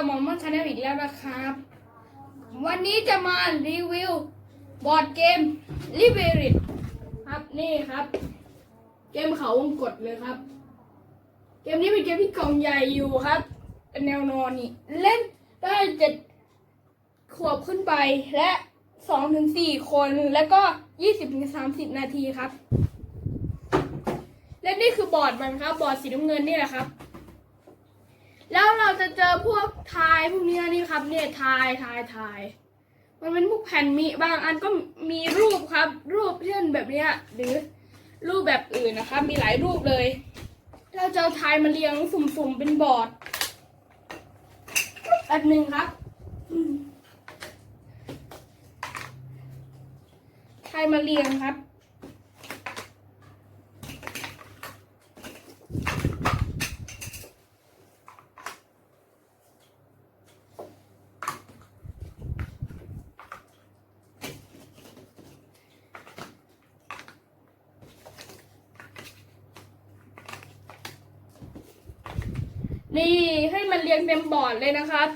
กับหมอมอนชาแนลอีกแล้วนะครับ วันนี้จะมารีวิวบอร์ดเกม l i b e r i t ครับนี่ครับ เกมเขาวงกดเลยครับ เกมนี้เป็นเกมที่กล่องใหญ่อยู่ครับ เป็นแนวนอนนี่ เล่นได้เจ็ดขวบขึ้นไปและสองถึงสี่คนแล้วก็ยี่สิบถึงสามสิบนาทีครับ และนี่คือบอร์ดมันครับ บอร์ดสีน้ำเงินนี่แหละครับ แล้วเราจะเจอพวกทายพวกเนี้ยนี่ครับ เนี่ยทายทายทาย มันเป็นพวกแผ่นมีบางอันก็มีรูปครับ รูปเช่นแบบเนี้ยหรือรูปแบบอื่นนะครับมีหลายรูปเลย เราจะทายมาเรียงสุ่มๆเป็นบอร์ดแบบหนึ่งครับทายมาเรียงครับ นี่ให้มันเรียงเต็มบอร์ดเลยนะครับ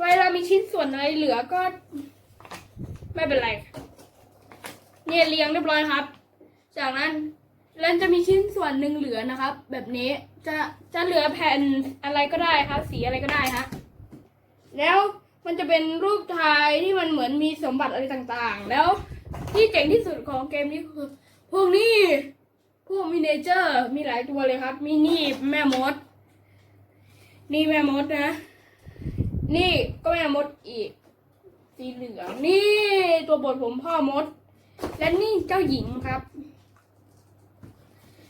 เวลามีชิ้นส่วนอะไรเหลือก็ ไม่เป็นไร เนี่ยเรียงเรียบร้อยครับ จากนั้นเราจะมีชิ้นส่วนหนึ่งเหลือนะครับ แบบนี้จะจะเหลือแผ่นอะไรก็ได้ครับ สีอะไรก็ได้ฮะแล้วมันจะเป็นรูปทายที่มันเหมือนมีสมบัติอะไรต่างๆ แล้วที่เจ๋งที่สุดของเกมนี้คือ พวกนี้พวกมินิเจอร์มีหลายตัวเลยครับ มีนี่แม่มด นี่แม่มดนะ นี่ก็แม่มดอีก สีเหลือง นี่ตัวบทผมพ่อมด และนี่เจ้าหญิงครับ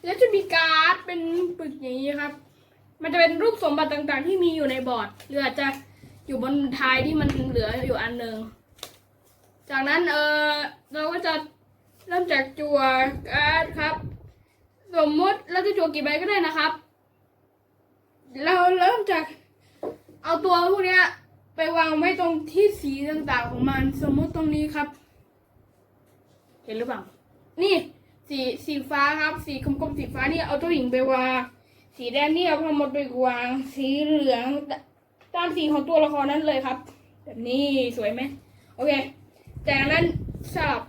แล้วจะมีการ์ดเป็นปึกอย่างนี้ครับ มันจะเป็นรูปสมบัติต่างๆ ที่มีอยู่ในบอร์ดหรืออาจจะอยู่บนท้ายที่มันเหลืออยู่อันหนึ่งจากนั้นเออเราก็จะเริ่มจากจั่วการ์ดครับ สมมติเราจะจั่วกี่ใบก็ได้นะครับ เราเริ่มจากเอาตัวพวกเนี้ย ไปวางไว้ตรงที่สีต่างๆของมัน สมมติตรงนี้ครับ เห็นหรือเปล่า นี่ สีสีฟ้าครับ สีกลมๆสีฟ้านี่เอาตัวหญิงไปวาง สีแดงนี่เอาพมดไปวาง สีเหลืองตามสีของตัวละครนั้นเลยครับ แบบนี้สวยไหมโอเค จากนั้นสลับ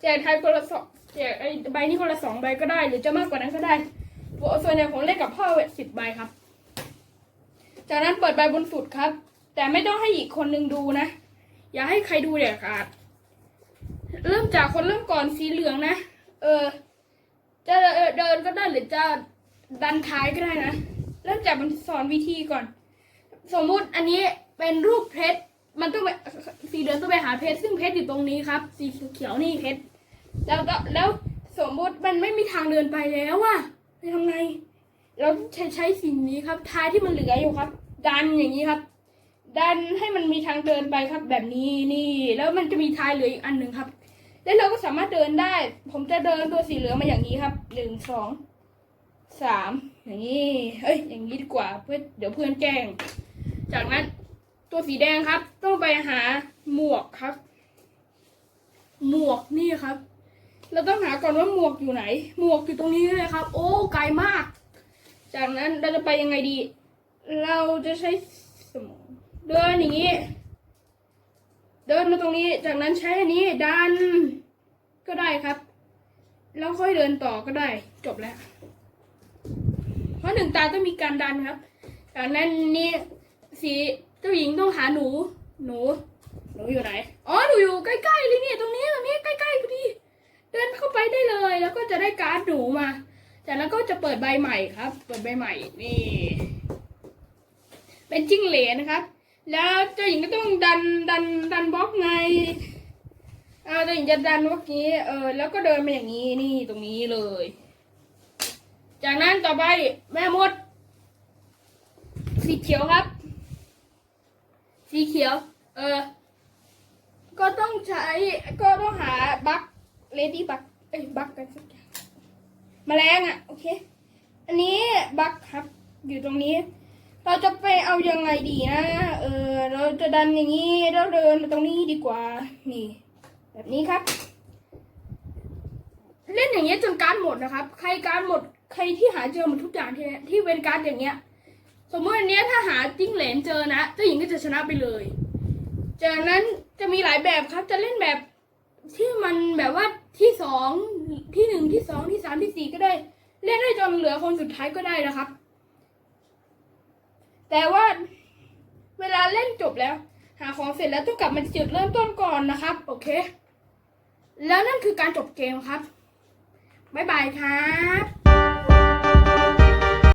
แจกไทยคนละสองแจกไอใบนี้คนละสองใบก็ได้ หรือจะมากกว่านั้นก็ได้ ส่วนใหญ่ผมเล่นกับพ่อสิบใบครับ จากนั้นเปิดใบบนสุดครับ แต่ไม่ต้องให้อีกคนนึงดูนะ อย่าให้ใครดูเด็ดขาด เริ่มจากคนเริ่มก่อนสีเหลืองนะ เออ จะเดินก็ได้หรือจะดันท้ายก็ได้นะ เริ่มจากมันสอนวิธีก่อน สมมุติอันนี้เป็นรูปเพชร มันต้องไปสีเหลืองต้องไปหาเพชร ซึ่งเพชรอยู่ตรงนี้ครับ สีเขียวนี่เพชร แล้วก็แล้วสมมุติมันไม่มีทางเดินไปแล้วอะ จะทำไง เราใช้ใช้สิ่งนี้ครับท้ายที่มันเหลืออยู่ครับ ดันอย่างนี้ครับ ดันให้มันมีทางเดินไปครับ แบบนี้นี่ แล้วมันจะมีท้ายเหลืออีกอันหนึ่งครับ แล้วเราก็สามารถเดินได้ ผมจะเดินตัวสีเหลืองมาอย่างนี้ครับหนึ่งสองสามอย่างนี้เอ้ยอย่างนี้ดีกว่าเพื่อเดี๋ยวเพื่อนแกล้ง จากนั้นตัวสีแดงครับ ต้องไปหาหมวกครับ หมวกนี่ครับ เราต้องหาก่อนว่าหมวกอยู่ไหน หมวกอยู่ตรงนี้เลยครับ โอ้ไกลมาก จากนั้นเราจะไปยังไงดี เราจะใช้สมองเดินอย่างนี้ เดินมาตรงนี้ จากนั้นใช้อันนี้ดันก็ได้ครับ แล้วค่อยเดินต่อก็ได้ จบแล้ว เพราะหนึ่งตาต้องมีการดันครับ จากนั้นนี่สีเจ้าหญิงต้องหาหนู หนู หนูอยู่ไหน อ๋อ หนูอยู่ใกล้ๆเลยเนี่ยตรงนี้ ไปได้เลย แล้วก็จะได้การ์ดหนูมาจากนั้นก็จะเปิดใบใหม่ครับ เปิดใบใหม่นี่ เป็นจิ้งเหลนนะครับ แล้วเจ้าหญิงก็ต้องดันดันดันบล็อกไงเอาเจ้าหญิงจะดันบล็อกนี้เออแล้วก็เดินมาอย่างนี้นี่ตรงนี้เลย จากนั้นต่อไปแม่มด สีเขียวครับ สีเขียว เออก็ต้องใช้ก็ต้องหาบัคเลดี้บัค อ้ยบัคกันสักอย่างแมลงอะ โอเค อันนี้บัคครับ อยู่ตรงนี้ เราจะไปเอายังไงดีนะ เออ เราจะดันอย่างนี้แล้วเดินมาตรงนี้ดีกว่า นี่ แบบนี้ครับ เล่นอย่างเงี้ยจนการ์ดหมดนะครับ ใครการ์ดหมด ใครที่หาเจอหมดทุกอย่างที่ที่เป็นการ์ดอย่างเงี้ย สมมติอันเนี้ยถ้าหาจิ้งเหลนเจอนะเจ้าหญิงก็จะชนะไปเลย จากนั้นจะมีหลายแบบครับ จะเล่นแบบที่มันแบบว่า สองที่หนึ่งที่สองที่สามที่สี่ก็ได้ เล่นได้จนเหลือคนสุดท้ายก็ได้นะครับ แต่ว่าเวลาเล่นจบแล้ว หาของเสร็จแล้วต้องกลับมาจุดเริ่มต้นก่อนนะครับ โอเค แล้วนั่นคือการจบเกมครับบ๊ายบายครับ